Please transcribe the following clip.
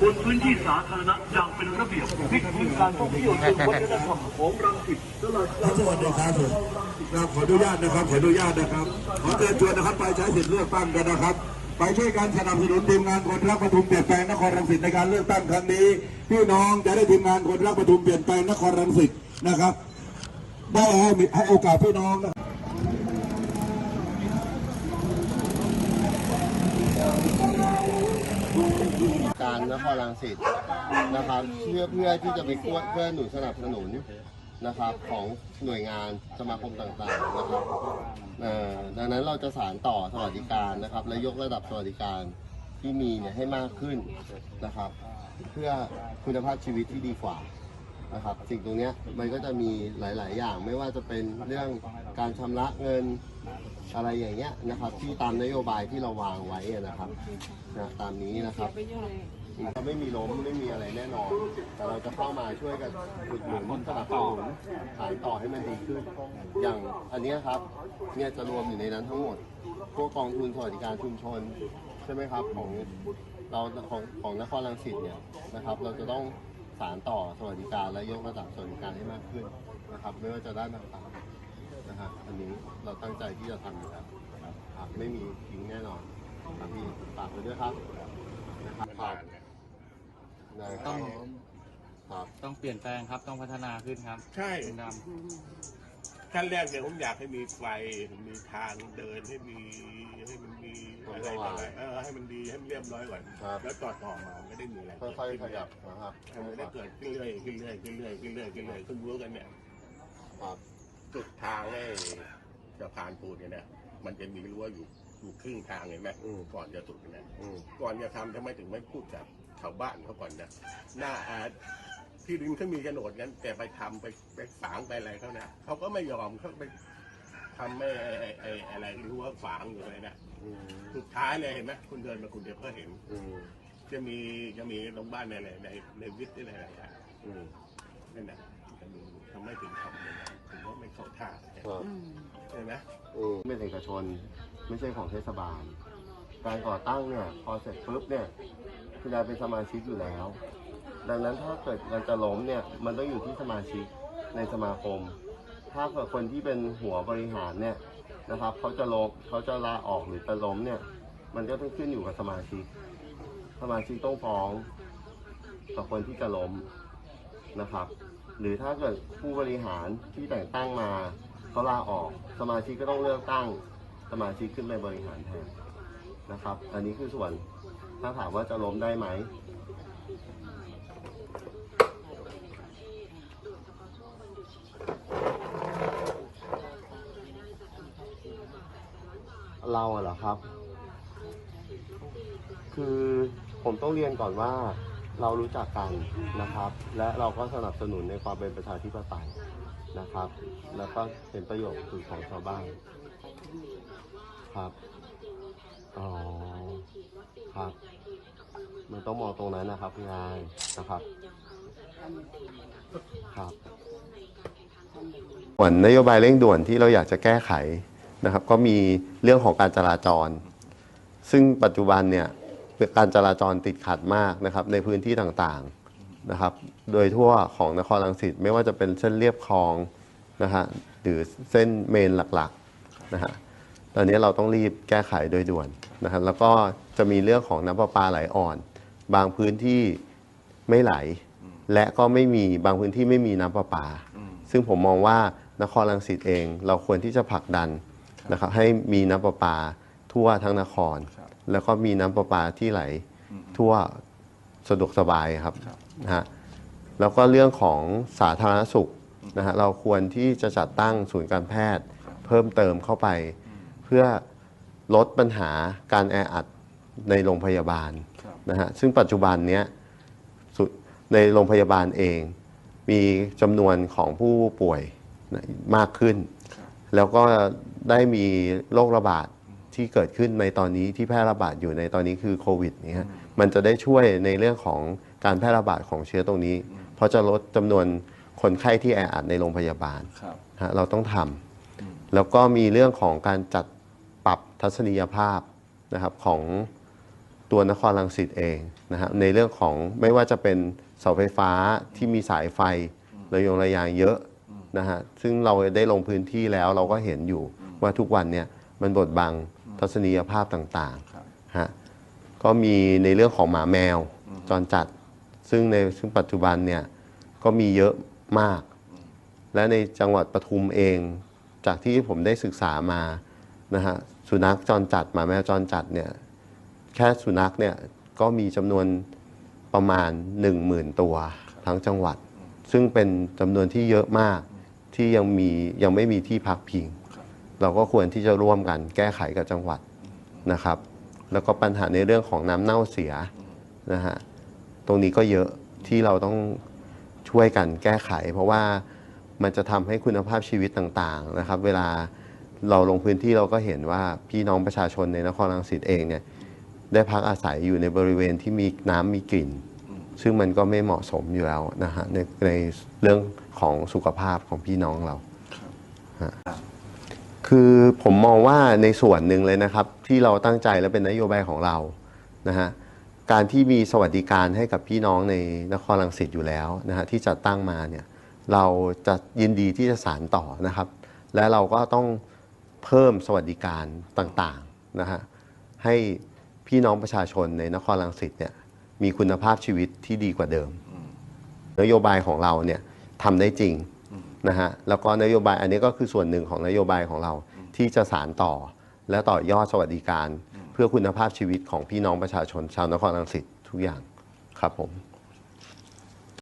บนพื้นที่สาธารณะอย่างเป็นระเบียบพลิกพื้นการท่องเที่ยวเชิงวัฒนธรรมของรังสิตตลาดกลางสวัสดีครับผมครับขออนุญาตนะครับขออนุญาตนะครับขอเชิญชวนนะครับไปใช้สิทธิ์เลือกตั้งกันนะครับ ไปช่วยกันสนับสนุนทีมงานคนรักปทุมเปลี่ยนแปลงนครรังสิตในการเลือกตั้งครั้งนี้พี่น้องจะได้ทีมงานคนรักปทุมเปลี่ยนแปลงนครรังสิตนะครับได้ให้ให้โอกาสพี่น้อง การนครรังสิตนะครับเพื่อเพื่อที่จะไปช่วยเพื่อหนุนสนับสนุนนะครับของหน่วยงานสมาคมต่างๆนะครับเอ่อดังนั้นเราจะสานต่อสวัสดิการนะครับ และยกระดับสวัสดิการที่มีเนี่ยให้มากขึ้นนะครับ เพื่อคุณภาพชีวิตที่ดีกว่านะครับ สิ่งตรงเนี้ยมันก็จะมีหลาย ๆ อย่าง ไม่ว่าจะเป็นเรื่องการชำระเงิน อะไรอย่างเงี้ยนะครับ ที่ตามนโยบายที่เราวางไว้นะครับนะตามนี้นะครับเราไม่มีล้มไม่มีอะไรแน่นอน แต่เราจะเข้ามาช่วยกันอุดหนุนสนับสนุขายต่อให้มันดีขึ้น อย่างอันนี้ครับเนี่ยจะรวมอยู่ในนั้นทั้งหมด พวกกองทุนสวัสดิการชุมชนใช่ไหมครับของเราของของนครรังสิตเนี่ยนะครับ เราจะต้องสารต่อสวัสดิการและยกระดับสวัสดิการให้มากขึ้นนะครับไม่ว่าจะด้านต่างๆ นะฮะอันนี้เราตั้งใจที่จะทำอยู่แล้วนะครับไม่มีทิ้งแน่นอนครับพี่ฝากไว้ด้วยครับนะครับฝากได้คต้รัอบงครับต้องเปลี่ยนแปลงครับต้องพัฒนาขึ้นครับใช่ลุงดขั้นแรกเนี่ยผมอยากให้มีไฟ มีทางเดินให้มีให้มันมีอะไรต่ออะไรเออให้มันดีให้มันเรียบร้อยก่อนครับแล้วต่อต่อมาไม่ได้มีอะไรค่อยๆขยับนะครับให้มันได้เกิดขึ้นเรื่อยขึ้นเรื่อยขึ้นเรื่อยขึ้นเรื่อยขึ้นเรื่อยขึ้นรู้กันเนี่ยครับ จุดทางให้สะพานปูนเนี่ยนะมันจะมีรั้วอยู่อยู่ครึ่งทางเห็นไหมอืมก่อนจะสุดเนี่ยอืมก่อนจะทำทำไมถึงไม่พูดกับชาวบ้านเขาก่อนนะหน้าอาที่ดินเขามีโฉนดงั้นแต่ไปทำไปไปฝางไปอะไรเขานะเขาก็ไม่ยอมเขาไปทำไม่ไอ้ไอ้ไอ้อะไรรั้วฝางอยู่เลยนะอืมสุดท้ายเลยเห็นไหมคุณเดินมาคุณเดียวก็เห็น อืมจะมีจะมีโรงพยาบาลในในในในวิทย์อะไรอะไรอย่างอืม นั่นนะจะมีทำไม่ถึงท ท่าครับใช่ไหมอืมเป็นเอกชนไม่ใช่ของเทศบาล การก่อตั้งเนี่ยพอเสร็จปุ๊บเนี่ยคุณยายเป็นสมาชิกอยู่แล้ว ดังนั้นถ้าเกิดมันจะล้มเนี่ยมันต้องอยู่ที่สมาชิกในสมาคม ถ้าเกิดคนที่เป็นหัวบริหารเนี่ยนะครับเขาจะลงเขาจะลาออกหรือจะล้มเนี่ย มันก็ต้องขึ้นอยู่กับสมาชิก สมาชิกต้องฟ้องกับคนที่จะล้มนะครับ หรือถ้าเกิดผู้บริหารที่แต่งตั้งมา เขาลาออก สมาชิกก็ต้องเลือกตั้งสมาชิกขึ้นไปบริหารแทนนะครับ อันนี้คือส่วนถ้าถามว่าจะล้มได้ไหมเราเหรอครับ คือผมต้องเรียนก่อนว่าเรารู้จักกันนะครับ และเราก็สนับสนุนในความเป็นประชาธิปไตย นะครับ แล้วก็เป็นประโยชน์สุดของชาวบ้านครับอ๋อครับ มันต้องมองตรงนั้นนะครับพี่นายนะครับ ครับส่วนนโยบายเร่งด่วนที่เราอยากจะแก้ไขนะครับ ก็มีเรื่องของการจราจร ซึ่งปัจจุบันเนี่ยการจราจรติดขัดมากนะครับ ในพื้นที่ต่างๆ นะครับ โดยทั่วของนครรังสิตไม่ว่าจะเป็นเส้นเรียบคลองนะฮะหรือเส้นเมนหลักๆนะฮะตอนนี้เราต้องรีบแก้ไขโดยด่วนนะครับแล้วก็จะมีเรื่องของน้ำประปาไหลอ่อน บางพื้นที่ไม่ไหล และก็ไม่มีบางพื้นที่ไม่มีน้ำประปา ซึ่งผมมองว่านครรังสิตเอง เราควรที่จะผลักดันนะครับให้มีน้ำประปาทั่วทั้งนคร แล้วก็มีน้ำประปาที่ไหลทั่ว สะดวกสบายครับนะฮะแล้วก็เรื่องของสาธารณสุขนะฮะเราควรที่จะจัดตั้งศูนย์การแพทย์เพิ่มเติมเข้าไป เพื่อลดปัญหาการแออัดในโรงพยาบาลนะฮะซึ่งปัจจุบันเนี้ยในโรงพยาบาลเอง มีจำนวนของผู้ป่วยมากขึ้น แล้วก็ได้มีโรคระบาด ที่เกิดขึ้นในตอนนี้ที่แพร่ระบาดอยู่ในตอนนี้คือโควิดเนี่ยฮะมันจะได้ช่วยในเรื่องของการแพร่ระบาดของเชื้อตรงนี้ เพราะจะลดจำนวนคนไข้ที่แออัดในโรงพยาบาลครับฮะเราต้องทำแล้วก็มีเรื่องของการจัดปรับทัศนียภาพนะครับของตัวนครรังสิตเองนะฮะในเรื่องของไม่ว่าจะเป็นเสาไฟฟ้าที่มีสายไฟระยงระยางเยอะนะฮะซึ่งเราได้ลงพื้นที่แล้วเราก็เห็นอยู่ว่าทุกวันเนี่ยมันบดบัง ทัศนียภาพต่างๆฮะก็มีในเรื่องของหมาแมวจรจัด ซึ่งในซึ่งปัจจุบันเนี่ยก็มีเยอะมาก และในจังหวัดปทุมเอง จากที่ผมได้ศึกษามานะฮะสุนัขจรจัดหมาแมวจรจัดเนี่ยแค่สุนัขเนี่ยก็มีจำนวนประมาณ 1 0,000 ตัวทั้งจังหวัด ซึ่งเป็นจำนวนที่เยอะมากที่ยังมียังไม่มีที่พักพิง เราก็ควรที่จะร่วมกันแก้ไขกับจังหวัดนะครับ แล้วก็ปัญหาในเรื่องของน้ำเน่าเสียนะฮะตรงนี้ก็เยอะที่เราต้องช่วยกันแก้ไข เพราะว่ามันจะทำให้คุณภาพชีวิตต่างๆนะครับ เวลาเราลงพื้นที่เราก็เห็นว่าพี่น้องประชาชนในนครรังสิตเองเนี่ยได้พักอาศัยอยู่ในบริเวณที่มีน้ำมีกลิ่น ซึ่งมันก็ไม่เหมาะสมอยู่แล้วนะฮะในในเรื่องของสุขภาพของพี่น้องเรา คือผมมองว่าในส่วนหนึ่งเลยนะครับ ที่เราตั้งใจและเป็นนโยบายของเรานะฮะการที่มีสวัสดิการให้กับพี่น้องในนครรังสิตอยู่แล้วนะฮะที่จัดตั้งมาเนี่ยเราจะยินดีที่จะสานต่อนะครับ และเราก็ต้องเพิ่มสวัสดิการต่างๆนะฮะให้พี่น้องประชาชนในนครรังสิตเนี่ยมีคุณภาพชีวิตที่ดีกว่าเดิม นโยบายของเราเนี่ยทำได้จริง นะฮะแล้วก็นโยบายอันนี้ก็คือส่วนหนึ่งของนโยบายของเราที่จะสานต่อ และต่อยอดสวัสดิการ เพื่อคุณภาพชีวิตของพี่น้องประชาชนชาวนครรังสิตทุกอย่างครับผม